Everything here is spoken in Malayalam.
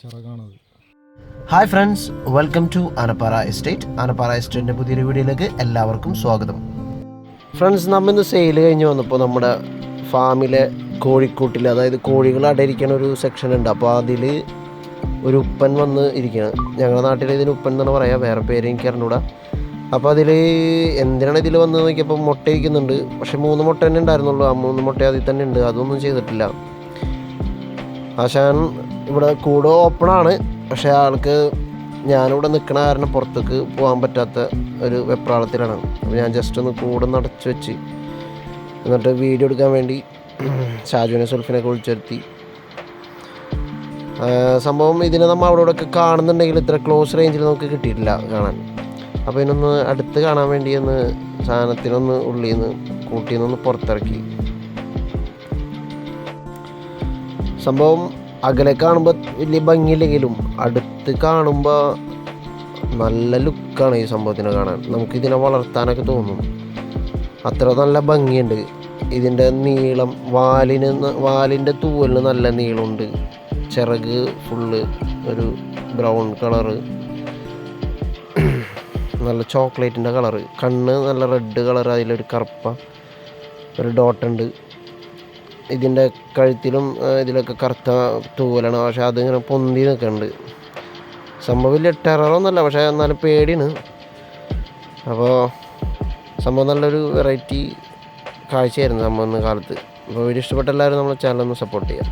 ചിറകാണത് hi friends welcome to Anappara estate Anappara എസ്റ്റേറ്റിന്റെ പുതിയൊരു വീഡിയോയിലേക്ക് എല്ലാവർക്കും സ്വാഗതം. ഫ്രണ്ട്സ് നമ്മൾ ഇന്ന് സെയിൽ കഴിഞ്ഞ് വന്നപ്പോൾ നമ്മുടെ ഫാമിലെ കോഴിക്കൂട്ടിൽ അതായത് കോഴികൾ അടയിരിക്കണ ഒരു സെക്ഷൻ ഉണ്ട്. അപ്പോൾ അതിൽ ഒരു ഉപ്പൻ വന്ന് ഇരിക്കുകയാണ് ഞങ്ങളുടെ നാട്ടിൽ ഇതിന് ഉപ്പൻ എന്നാണ് പറയുക വേറെ പേര് എനിക്ക് അറിഞ്ഞൂടാ. അപ്പോൾ അതിൽ എന്തിനാണ് ഇതിൽ വന്ന് നോക്കിയപ്പോൾ മുട്ട ഇരിക്കുന്നുണ്ട്. പക്ഷേ മൂന്ന് മുട്ട തന്നെ ഉണ്ടായിരുന്നുള്ളൂ. ആ മൂന്ന് മുട്ട അതിൽ തന്നെ ഉണ്ട്. അതൊന്നും ചെയ്തിട്ടില്ല. ആശാൻ ഇവിടെ കൂട് ഓപ്പണാണ്. പക്ഷേ ആൾക്ക് ഞാനിവിടെ നിൽക്കണ കാരണം പുറത്തേക്ക് പോകാൻ പറ്റാത്ത ഒരു വെപ്രാളത്തിലാണ്. അപ്പോൾ ഞാൻ ജസ്റ്റ് ഒന്ന് കൂട് നടച്ച് വെച്ച് എന്നിട്ട് വീഡിയോ എടുക്കാൻ വേണ്ടി ഷാജുവിനെ സുൽഫിനൊക്കെ വിളിച്ചിരുത്തി. സംഭവം ഇതിനെ നമ്മൾ അവിടെ ഇവിടെയൊക്കെ കാണുന്നുണ്ടെങ്കിൽ ഇത്ര ക്ലോസ് റേഞ്ചിൽ നമുക്ക് കിട്ടിയിട്ടില്ല കാണാൻ. അപ്പോൾ ഇതിനൊന്ന് അടുത്ത് കാണാൻ വേണ്ടി ഒന്ന് സാധനത്തിനൊന്ന് ഉള്ളിൽ നിന്ന് കൂട്ടിയിൽ നിന്നൊന്ന് പുറത്തിറക്കി. സംഭവം അകലെ കാണുമ്പോൾ വലിയ ഭംഗിയില്ലെങ്കിലും അടുത്ത് കാണുമ്പോൾ നല്ല ലുക്കാണ് ഈ സംഭവത്തിനെ കാണാൻ. നമുക്കിതിനെ വളർത്താനൊക്കെ തോന്നും. അത്ര നല്ല ഭംഗിയുണ്ട്. ഇതിന്റെ നീളം വാലിന് വാലിന്റെ തൂവലിന് നല്ല നീളമുണ്ട്. ചിറക് ഫുള്ള് ഒരു ബ്രൗൺ കളറ് നല്ല ചോക്ലേറ്റിന്റെ കളറ് കണ്ണ് നല്ല റെഡ് കളർ അതിലൊരു കറുപ്പ ഒരു ഡോട്ടുണ്ട് ഇതിന്റെ കഴുത്തിലും ഇതിലൊക്കെ കറുത്ത തൂവലാണ്. പക്ഷെ അതിങ്ങനെ പൊന്തി നിൽക്കുന്നുണ്ട്. സംഭവം വലിയ ടെററൊന്നുമല്ല പക്ഷേ എന്നാലും പേടിയാണ്. അപ്പോൾ സംഭവം നല്ലൊരു വെറൈറ്റി കാഴ്ചയായിരുന്നു സംഭവം ഇന്ന് കാലത്ത്. അപ്പോൾ വീഡിയോ ഇഷ്ടപ്പെട്ട എല്ലാവരും നമ്മളെ ചാനൽ ഒന്ന് സപ്പോർട്ട് ചെയ്യാം